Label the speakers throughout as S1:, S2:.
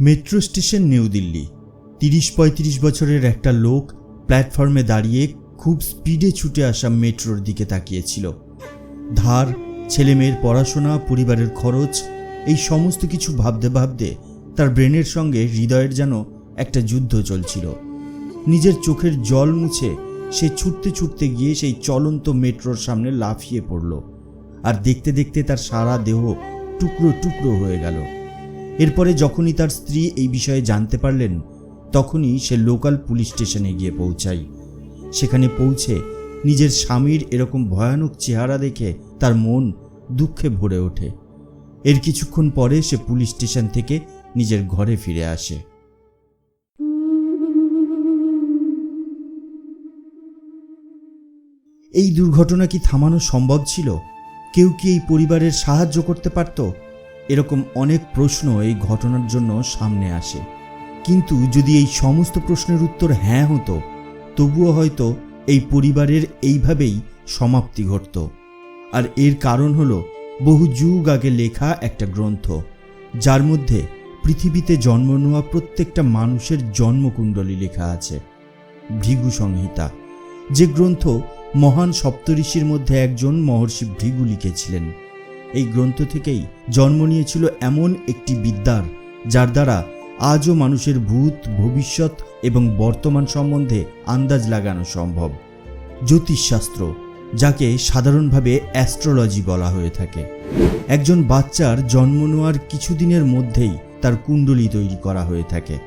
S1: Metro station new Delhi. তিরিশ পঁয়ত্রিশ বছরের একটা লোক প্ল্যাটফর্মে দাঁড়িয়ে খুব স্পিডে ছুটে আসা মেট্রোর দিকে তাকিয়েছিল। ধার, ছেলেমেয়ের পড়াশোনা, পরিবারের খরচ, এই সমস্ত কিছু ভাবতে ভাবতে তার ব্রেনের সঙ্গে হৃদয়ের যেন একটা যুদ্ধ চলছিল। নিজের চোখের জল মুছে সে ছুটতে ছুটতে গিয়ে সেই চলন্ত মেট্রোর সামনে লাফিয়ে পড়ল। আর দেখতে দেখতে তার সারা দেহ টুকরো টুকরো হয়ে গেল। এরপরে যখনই তার স্ত্রী এই বিষয়ে জানতে পারলেন, তখনই সে লোকাল পুলিশ স্টেশনে গিয়ে পৌঁছায়। সেখানে পৌঁছে নিজের স্বামীর এরকম ভয়ানক চেহারা দেখে তার মন দুঃখে ভরে ওঠে। এর কিছুক্ষণ পরে সে পুলিশ স্টেশন থেকে নিজের ঘরে ফিরে আসে। এই দুর্ঘটনা কি থামানো সম্ভব ছিল? কেউ কি এই পরিবারের সাহায্য করতে পারত? এরকম অনেক প্রশ্ন এই ঘটনার জন্য সামনে আসে। কিন্তু যদি এই সমস্ত প্রশ্নের উত্তর হ্যাঁ হতো, তবুও হয়তো এই পরিবারের এইভাবেই সমাপ্তি ঘটত। আর এর কারণ হলো বহু যুগ আগে লেখা একটা গ্রন্থ, যার মধ্যে পৃথিবীতে জন্ম নেওয়া প্রত্যেকটা মানুষের জন্মকুণ্ডলী লেখা আছে, ভৃগু সংহিতা। যে গ্রন্থ মহান সপ্তঋষির মধ্যে একজন মহর্ষি ভৃগু লিখেছিলেন। এই গ্রন্থ থেকেই জন্ম নিয়েছিল এমন একটি বিদ্যার, যার দ্বারা আজও মানুষের ভূত, ভবিষ্যৎ এবং বর্তমান সম্বন্ধে আন্দাজ লাগানো সম্ভব। জ্যোতিষশাস্ত্র, যাকে সাধারণভাবে অ্যাস্ট্রোলজি বলা হয়ে থাকে। একজন বাচ্চার জন্ম নেওয়ার কিছুদিনের মধ্যেই তার কুণ্ডলী তৈরি করা হয়ে থাকে।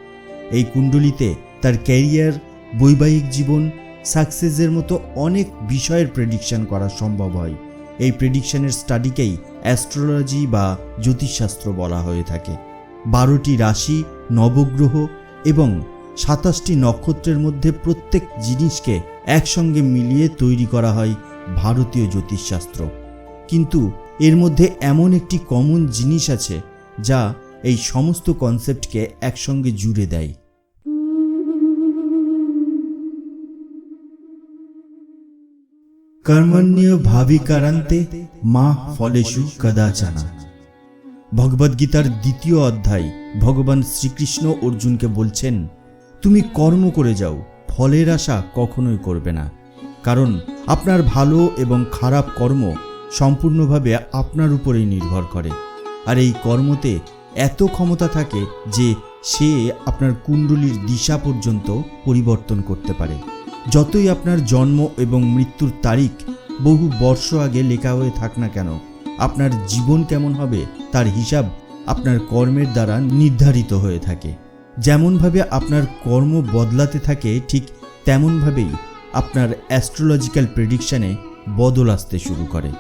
S1: এই কুণ্ডলিতে তার ক্যারিয়ার, বৈবাহিক জীবন, সাকসেসের মতো অনেক বিষয়ের প্রেডিকশন করা সম্ভব হয়। এই প্রেডিকশনের স্টাডিকেই অ্যাস্ট্রোলজি বা জ্যোতিষশাস্ত্র বলা হয়ে থাকে। বারোটি রাশি, নবগ্রহ এবং সাতাশটি নক্ষত্রের মধ্যে প্রত্যেক জিনিসকে একসঙ্গে মিলিয়ে তৈরি করা হয় ভারতীয় জ্যোতিষশাস্ত্র। কিন্তু এর মধ্যে এমন একটি কমন জিনিস আছে যা এই সমস্ত কনসেপ্টকে একসঙ্গে জুড়ে দেয়। কর্মণ্য ভাবিকারান্তে মা ফলেষু কদাচানা ভগবদ্গীতার দ্বিতীয় অধ্যায় ভগবান শ্রীকৃষ্ণ অর্জুনকে বলছেন তুমি কর্ম করে যাও ফলের আশা কখনোই করবে না। কারণ আপনার ভালো এবং খারাপ কর্ম সম্পূর্ণভাবে আপনার উপরেই নির্ভর করে। আর এই কর্মতে এত ক্ষমতা থাকে যে সে আপনার কুণ্ডলীর দিশা পর্যন্ত পরিবর্তন করতে পারে। যতই আপনার জন্ম এবং মৃত্যুর তারিখ বহু বর্ষ আগে লেখা হয়ে থাক না কেন, আপনার জীবন কেমন হবে তার হিসাব আপনার কর্মের দ্বারা নির্ধারিত হয়ে থাকে। যেমনভাবে আপনার কর্ম বদলাতে থাকে, ঠিক তেমনভাবেই আপনার অ্যাস্ট্রোলজিক্যাল প্রেডিকশানে বদল আসতে শুরু করে।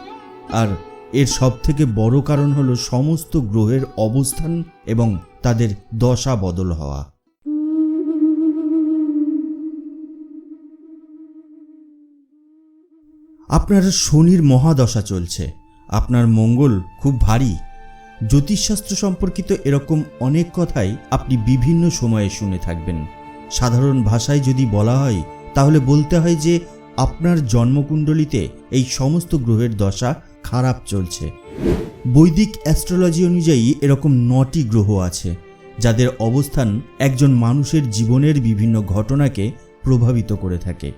S1: আর এর সবথেকে বড় কারণ হলো সমস্ত গ্রহের অবস্থান এবং তাদের দশা বদল হওয়া। আপনার শনির মহাদশা চলছে। আপনার মঙ্গল খুব ভারী। জ্যোতিষশাস্ত্র সম্পর্কিত এরকম অনেক কথাই আপনি বিভিন্ন সময়ে শুনে থাকবেন। সাধারণ ভাষায় যদি বলা হয়, তাহলে বলতে হয় যে আপনার জন্মকুণ্ডলিতে এই সমস্ত গ্রহের দশা খারাপ চলছে। বৈদিক অ্যাস্ট্রোলজি অনুযায়ী এরকম নটি গ্রহ আছে, যাদের অবস্থান একজন মানুষের জীবনের বিভিন্ন ঘটনাকে প্রভাবিত করে থাকে।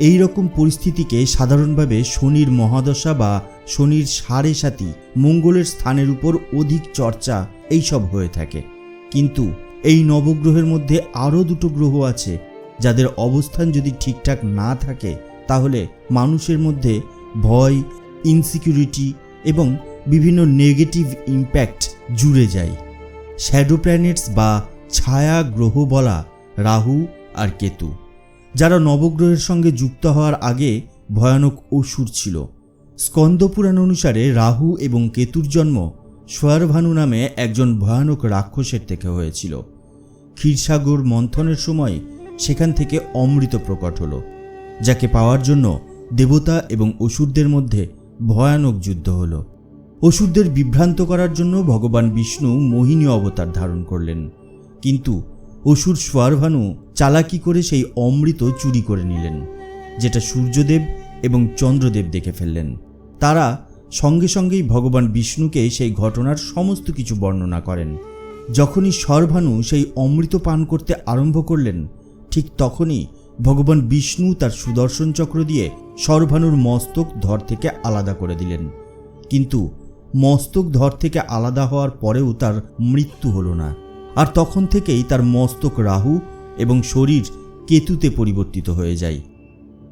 S1: এই রকম পরিস্থিতিকে সাধারণভাবে শনির মহাদশা বা শনির সাড়ে সাতি মঙ্গলের স্থানের উপর অধিক চর্চা এইসব হয়ে থাকে। কিন্তু এই নবগ্রহের মধ্যে আরও দুটো গ্রহ আছে, যাদের অবস্থান যদি ঠিকঠাক না থাকে, তাহলে মানুষের মধ্যে ভয় ইনসিকিউরিটি এবং বিভিন্ন নেগেটিভ ইম্প্যাক্ট জুড়ে যায়। শ্যাডো প্ল্যানেটস বা ছায়া গ্রহ বলা রাহু আর কেতু। যারা নবগ্রহের সঙ্গে যুক্ত হওয়ার আগে ভয়ানক অসুর ছিল। স্কন্দপুরাণ অনুসারে রাহু এবং কেতুর জন্ম সোয়ারভানু নামে একজন ভয়ানক রাক্ষসের থেকে হয়েছিল। ক্ষীরসাগর মন্থনের সময় সেখান থেকে অমৃত প্রকট হল, যাকে পাওয়ার জন্য দেবতা এবং অসুরদের মধ্যে ভয়ানক যুদ্ধ হল। অসুরদের বিভ্রান্ত করার জন্য ভগবান বিষ্ণু মোহিনী অবতার ধারণ করলেন। কিন্তু অসুর সোয়ারভানু চালাকি করে সেই অমৃত চুরি করে নিলেন, যেটা সূর্যদেব এবং চন্দ্রদেব দেখে ফেললেন। তারা সঙ্গে সঙ্গেই ভগবান বিষ্ণুকে সেই ঘটনার সমস্ত কিছু বর্ণনা করেন। যখনই সরভানু সেই অমৃত পান করতে আরম্ভ করলেন, ঠিক তখনই ভগবান বিষ্ণু তার সুদর্শন চক্র দিয়ে সরভানুর মস্তক ধর থেকে আলাদা করে দিলেন। কিন্তু মস্তক ধর থেকে আলাদা হওয়ার পরেও তার মৃত্যু হলো না। আর তখন থেকেই তার মস্তক রাহু এবং শরীর কেতুতে পরিবর্তিত হয়ে যায়।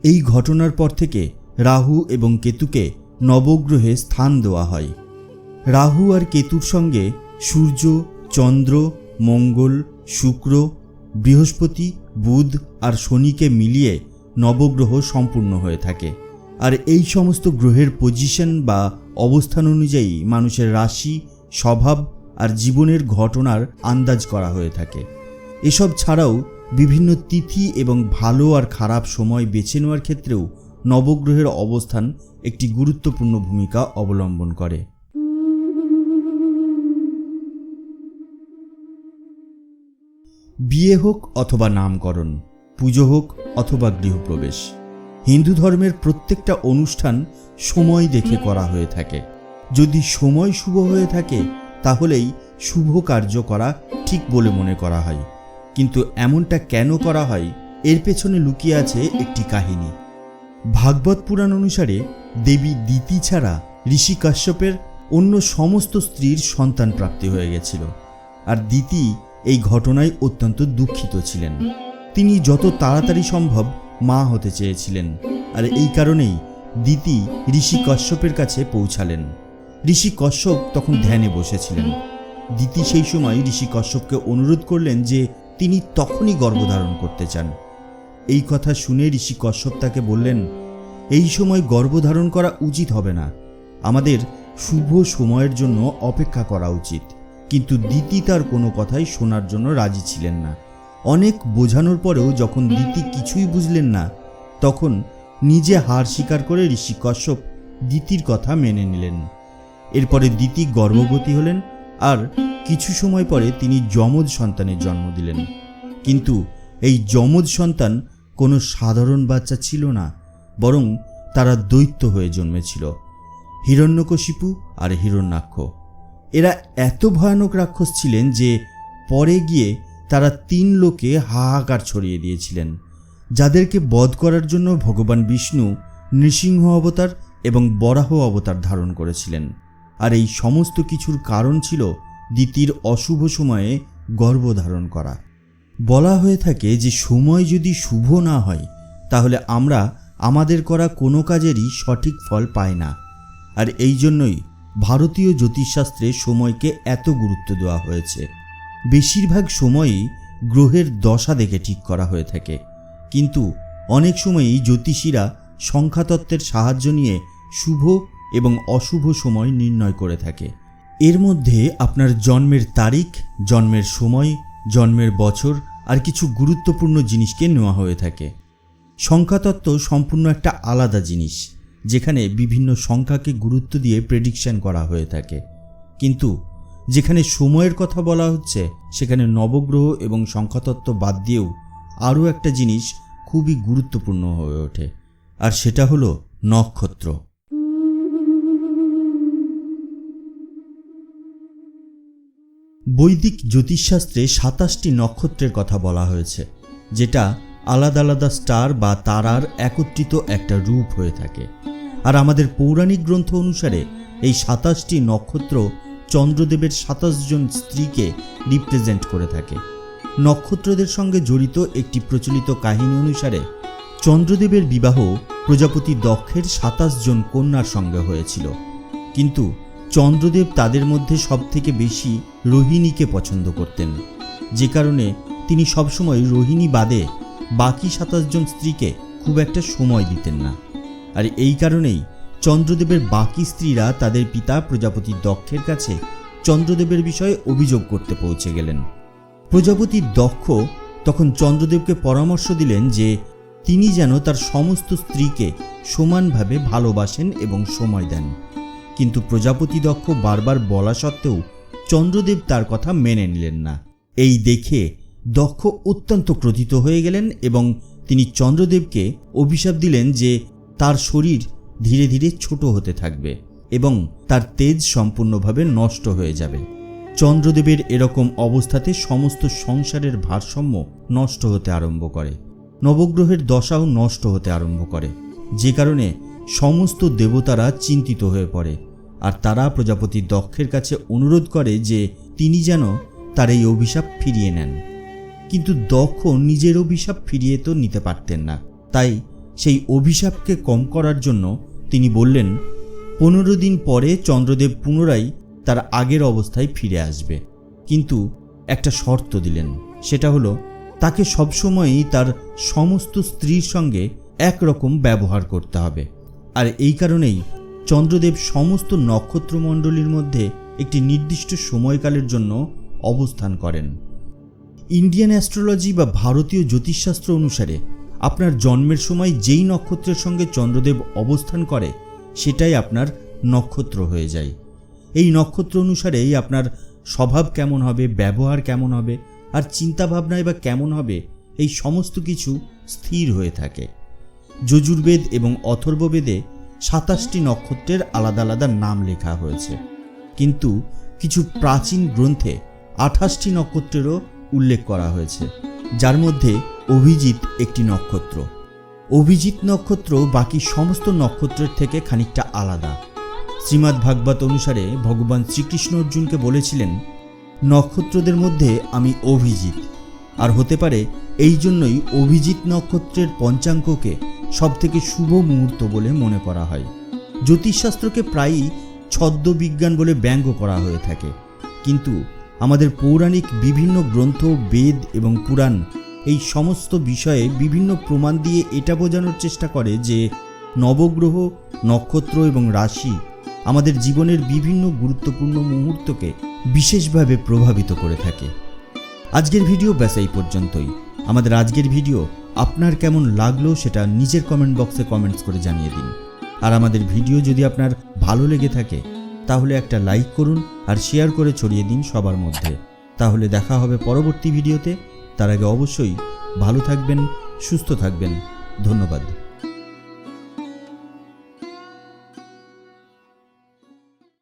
S1: এই ঘটনার পর থেকে রাহু এবং কেতুকে নবগ্রহে স্থান দেওয়া হয়। রাহু আর কেতুর সঙ্গে সূর্য, চন্দ্র, মঙ্গল, শুক্র, বৃহস্পতি, বুধ আর শনিকে মিলিয়ে নবগ্রহ সম্পূর্ণ হয়ে থাকে। আর এই সমস্ত গ্রহের পজিশন বা অবস্থান অনুযায়ী মানুষের রাশি, স্বভাব আর জীবনের ঘটনার আন্দাজ করা হয়ে থাকে। এসব ছাড়াও বিভিন্ন তিথি এবং ভালো আর খারাপ সময় বেছে নেওয়ার ক্ষেত্রেও নবগ্রহের অবস্থান একটি গুরুত্বপূর্ণ ভূমিকা অবলম্বন করে। বিয়ে হোক অথবা নামকরণ, পুজো হোক অথবা গৃহপ্রবেশ, হিন্দু ধর্মের প্রত্যেকটা অনুষ্ঠান সময় দেখে করা হয়ে থাকে। যদি সময় শুভ হয়ে থাকে তাহলেই শুভ কার্য করা ঠিক বলে মনে করা হয়। কিন্তু এমনটা কেন করা হয়, এর পেছনে লুকিয়ে আছে একটি কাহিনী। ভাগবত পুরাণ অনুসারে দেবী দিতি ছাড়া ঋষি কাশ্যপের অন্য সমস্ত স্ত্রীর সন্তান প্রাপ্তি হয়ে গেছিল, আর দিতি এই ঘটনায় অত্যন্ত দুঃখিত ছিলেন। তিনি যত তাড়াতাড়ি সম্ভব মা হতে চেয়েছিলেন, আর এই কারণেই দিতি ঋষি কশ্যপের কাছে পৌঁছালেন। ঋষি কশ্যপ তখন ধ্যানে বসেছিলেন। দিতি সেই সময় ঋষি কশ্যপকে অনুরোধ করলেন যে তিনি তখনই গর্ভধারণ করতে চান। এই কথা শুনে ঋষি কশ্যপ তাকে বললেন, এই সময় গর্ভধারণ করা উচিত হবে না। আমাদের শুভ সময়ের জন্য অপেক্ষা করা উচিত। কিন্তু দিতি তার কোনো কথাই শোনার জন্য রাজি ছিলেন না। অনেক বোঝানোর পরেও যখন দিতি কিছুই বুঝলেন না, তখন নিজে হার স্বীকার করে ঋষি কশ্যপ দিতির কথা মেনে নিলেন। এরপরে দিতি গর্ভবতী হলেন আর কিছু সময় পরে তিনি যমজ সন্তানের জন্ম দিলেন। কিন্তু এই যমজ সন্তান কোনো সাধারণ বাচ্চা ছিল না, বরং তারা দৈত্য হয়ে জন্মেছিল, হিরণ্যকশিপু আর হিরণ্যাক্ষ। এরা এত ভয়ানক রাক্ষস ছিলেন যে পরে গিয়ে তারা তিন লোকে হাহাকার ছড়িয়ে দিয়েছিলেন, যাদেরকে বধ করার জন্য ভগবান বিষ্ণু নৃসিংহ অবতার এবং বরাহ অবতার ধারণ করেছিলেন। আর এই সমস্ত কিছুর কারণ ছিল দিতির অশুভ সময়ে গর্ভধারণ করা। বলা হয়ে থাকে যে সময় যদি শুভ না হয়, তাহলে আমরা আমাদের করা কোনো কাজেরই সঠিক ফল পাই না। আর এই জন্যই ভারতীয় জ্যোতিষশাস্ত্রে সময়কে এত গুরুত্ব দেওয়া হয়েছে। বেশিরভাগ সময়ই গ্রহের দশা দেখে ঠিক করা হয়ে থাকে। কিন্তু অনেক সময়ই জ্যোতিষীরা সংখ্যাতত্ত্বের সাহায্য নিয়ে শুভ এবং অশুভ সময় নির্ণয় করে থাকে। এর মধ্যে আপনার জন্মের তারিখ, জন্মের সময়, জন্মের বছর আর কিছু গুরুত্বপূর্ণ জিনিসকে নেওয়া হয়ে থাকে। সংখ্যাতত্ত্ব সম্পূর্ণ একটা আলাদা জিনিস, যেখানে বিভিন্ন সংখ্যাকে গুরুত্ব দিয়ে প্রেডিকশন করা হয়ে থাকে। কিন্তু যেখানে সময়ের কথা বলা হচ্ছে, সেখানে নবগ্রহ এবং সংখ্যাতত্ত্ব বাদ দিয়েও আরও একটা জিনিস খুবই গুরুত্বপূর্ণ হয়ে ওঠে, আর সেটা হলো নক্ষত্র। বৈদিক জ্যোতিষশাস্ত্রে সাতাশটি নক্ষত্রের কথা বলা হয়েছে, যেটা আলাদা আলাদা স্টার বা তারার একত্রিত একটা রূপ হয়ে থাকে। আর আমাদের পৌরাণিক গ্রন্থ অনুসারে এই সাতাশটি নক্ষত্র চন্দ্রদেবের সাতাশ জন স্ত্রীকে রিপ্রেজেন্ট করে থাকে। নক্ষত্রদের সঙ্গে জড়িত একটি প্রচলিত কাহিনী অনুসারে চন্দ্রদেবের বিবাহ প্রজাপতি দক্ষের সাতাশ জন কন্যার সঙ্গে হয়েছিল। কিন্তু চন্দ্রদেব তাদের মধ্যে সবথেকে বেশি রোহিণীকে পছন্দ করতেন। যে কারণে তিনি সবসময় রোহিণী বাদে বাকি সাতাশ জন স্ত্রীকে খুব একটা সময় দিতেন না। আর এই কারণেই চন্দ্রদেবের বাকি স্ত্রীরা তাদের পিতা প্রজাপতি দক্ষের কাছে চন্দ্রদেবের বিষয়ে অভিযোগ করতে পৌঁছে গেলেন। প্রজাপতি দক্ষ তখন চন্দ্রদেবকে পরামর্শ দিলেন যে তিনি যেন তার সমস্ত স্ত্রীকে সমানভাবে ভালোবাসেন এবং সময় দেন। কিন্তু প্রজাপতি দক্ষ বারবার বলা সত্ত্বেও চন্দ্রদেব তার কথা মেনে নিলেন না। এই দেখে দক্ষ অত্যন্ত ক্রোধিত হয়ে গেলেন এবং তিনি চন্দ্রদেবকে অভিশাপ দিলেন যে তার শরীর ধীরে ধীরে ছোট হতে থাকবে এবং তার তেজ সম্পূর্ণভাবে নষ্ট হয়ে যাবে। চন্দ্রদেবের এরকম অবস্থাতে সমস্ত সংসারের ভারসাম্য নষ্ট হতে আরম্ভ করে। নবগ্রহের দশাও নষ্ট হতে আরম্ভ করে। যে কারণে সমস্ত দেবতারা চিন্তিত হয়ে পড়ে, আর তারা প্রজাপতি দক্ষের কাছে অনুরোধ করে যে তিনি যেন তার এই অভিশাপ ফিরিয়ে নেন। কিন্তু দক্ষ নিজের অভিশাপ ফিরিয়ে তো নিতে পারতেন না। তাই সেই অভিশাপকে কম করার জন্য তিনি বললেন, পনেরো দিন পরে চন্দ্রদেব পুনরায় তার আগের অবস্থায় ফিরে আসবে। কিন্তু একটা শর্ত দিলেন, সেটা হলো তাকে সবসময়ই তার সমস্ত স্ত্রীর সঙ্গে একরকম ব্যবহার করতে হবে। আর এই কারণেই চন্দ্রদেব সমস্ত নক্ষত্রমণ্ডলীর মধ্যে একটি নির্দিষ্ট সময়কালের জন্য অবস্থান করেন। ইন্ডিয়ান অ্যাস্ট্রোলজি বা ভারতীয় জ্যোতিষশাস্ত্র অনুসারে আপনার জন্মের সময় যেই নক্ষত্রের সঙ্গে চন্দ্রদেব অবস্থান করে, সেটাই আপনার নক্ষত্র হয়ে যায়। এই নক্ষত্র অনুসারেই আপনার স্বভাব কেমন হবে, ব্যবহার কেমন হবে, আর চিন্তাভাবনায় বা কেমন হবে, এই সমস্ত কিছু স্থির হয়ে থাকে। যজুর্বেদ এবং অথর্ববেদে সাতাশটি নক্ষত্রের আলাদা আলাদা নাম লেখা হয়েছে। কিন্তু কিছু প্রাচীন গ্রন্থে আঠাশটি নক্ষত্রেরও উল্লেখ করা হয়েছে, যার মধ্যে অভিজিৎ একটি নক্ষত্র। অভিজিৎ নক্ষত্র বাকি সমস্ত নক্ষত্রের থেকে খানিকটা আলাদা। শ্রীমদ্ ভাগবত অনুসারে ভগবান শ্রীকৃষ্ণ অর্জুনকে বলেছিলেন, নক্ষত্রদের মধ্যে আমি অভিজিৎ। আর হতে পারে, এই জন্যই অভিজিৎ নক্ষত্রের পঞ্চাঙ্ককে সবথেকে শুভ মুহূর্ত বলে মনে করা হয়। জ্যোতিষশাস্ত্রকে প্রায়ই ছদ্মবিজ্ঞান বলে ব্যঙ্গ করা হয়ে থাকে। কিন্তু আমাদের পৌরাণিক বিভিন্ন গ্রন্থ, বেদ এবং পুরাণ এই সমস্ত বিষয়ে বিভিন্ন প্রমাণ দিয়ে এটা বোঝানোর চেষ্টা করে যে নবগ্রহ, নক্ষত্র এবং রাশি আমাদের জীবনের বিভিন্ন গুরুত্বপূর্ণ মুহূর্তকে বিশেষভাবে প্রভাবিত করে থাকে। আজকের ভিডিও ব্যাস এই পর্যন্তই। আমাদের আজকের ভিডিও আপনার কেমন লাগল সেটা নিজের কমেন্ট বক্সে কমেন্টস করে জানিয়ে দিন। আর আমাদের ভিডিও যদি আপনার ভালো লেগে থাকে, তাহলে একটা লাইক করুন আর শেয়ার করে ছড়িয়ে দিন সবার মধ্যে। তাহলে দেখা হবে পরবর্তী ভিডিওতে তার আগে অবশ্যই ভালো থাকবেন, সুস্থ থাকবেন। ধন্যবাদ।